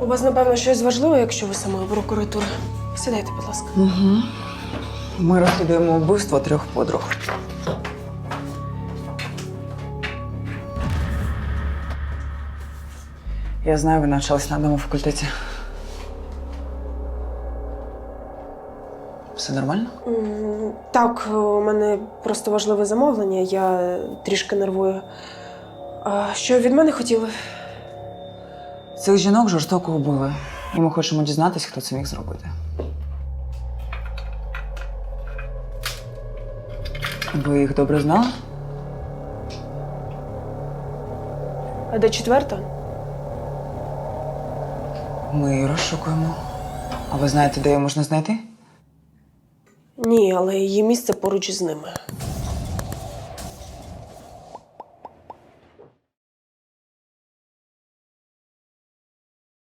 У вас, напевно, щось важливе, якщо ви саме прокуратура. Сідайте, будь ласка. Угу. Ми розслідуємо вбивство трьох подруг. Я знаю, ви навчались на одному факультеті. Все нормально? М, Так, у мене просто важливе замовлення, я трішки нервую. А що від мене хотіли? Цих жінок жорстоко убили. І ми хочемо дізнатися, хто це міг зробити. Ви їх добре знали? А де четверта? Ми її розшукуємо. А ви знаєте, де її можна знайти? Ні, але її місце поруч із ними.